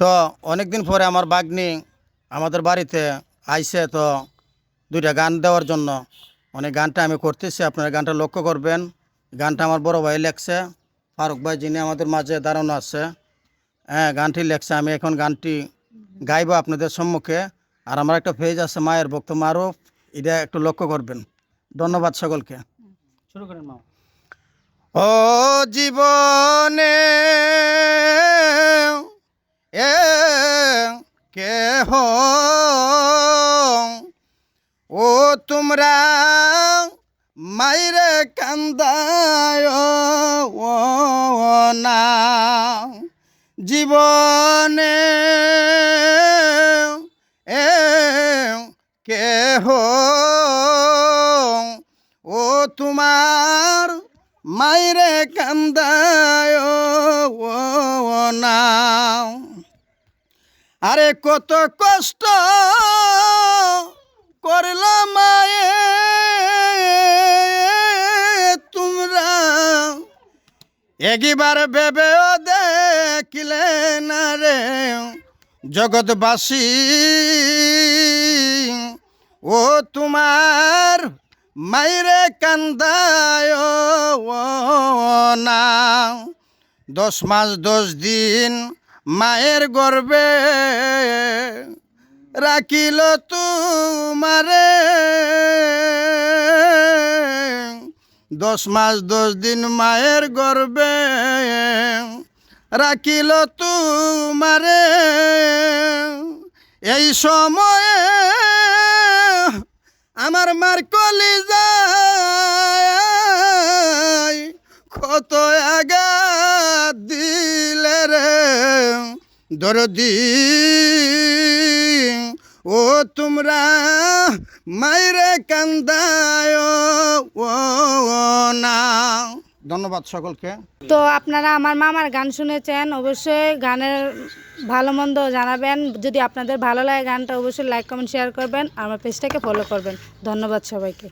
তো অনেক দিন পরে আমার বাগনি আমাদের বাড়িতে আইসে তো দুইটা গান দেওয়ার জন্য। অনেক গানটা আমি করতেছি আপনারা গানটা লক্ষ্য করবেন। গানটা আমার বড় ভাই লেখছে ফারুক ভাই যিনি আমাদের মাঝে দাঁড়ানো আছে। হ্যাঁ গানটি লেখছে আমি এখন গানটি গাইবো আপনাদের সম্মুখে। আর আমার একটা পেজ আছে মায়ের ভক্ত মারুফ এটা একটু লক্ষ্য করবেন। ধন্যবাদ সকলকে। শুরু করেন মা ও জীবনে কেহ ও তোমরা মাইরে কান্দায় না জীবনে এ কেহ ও তোমার মাইরে কান্দায় ও আরে কত কষ্ট করলাম মায়ে, তোমরা। একবার ভেবেও দেখিলে না রে জগৎবাসী। ও তোমার মাইরে কান্দায় ও না। দশ মাস, দশ দিন মায়ের গর্বে রাখিল তোমারে। দশ মাস, দশ দিন মায়ের গর্বে রাখিল তোমারে। এই সময়ে আমার মার কলি দরদি, ও তোমরা মাইরে কান্দায়, ও না। ধন্যবাদ সকলকে। তো আপনারা আমার মামার গান শুনেছেন, অবশ্যই গানের ভালো মন্দ জানাবেন। যদি আপনাদের ভালো লাগে গানটা, অবশ্যই লাইক, কমেন্ট, শেয়ার করবেন। আমার পেজটাকে ফলো করবেন। ধন্যবাদ সবাইকে।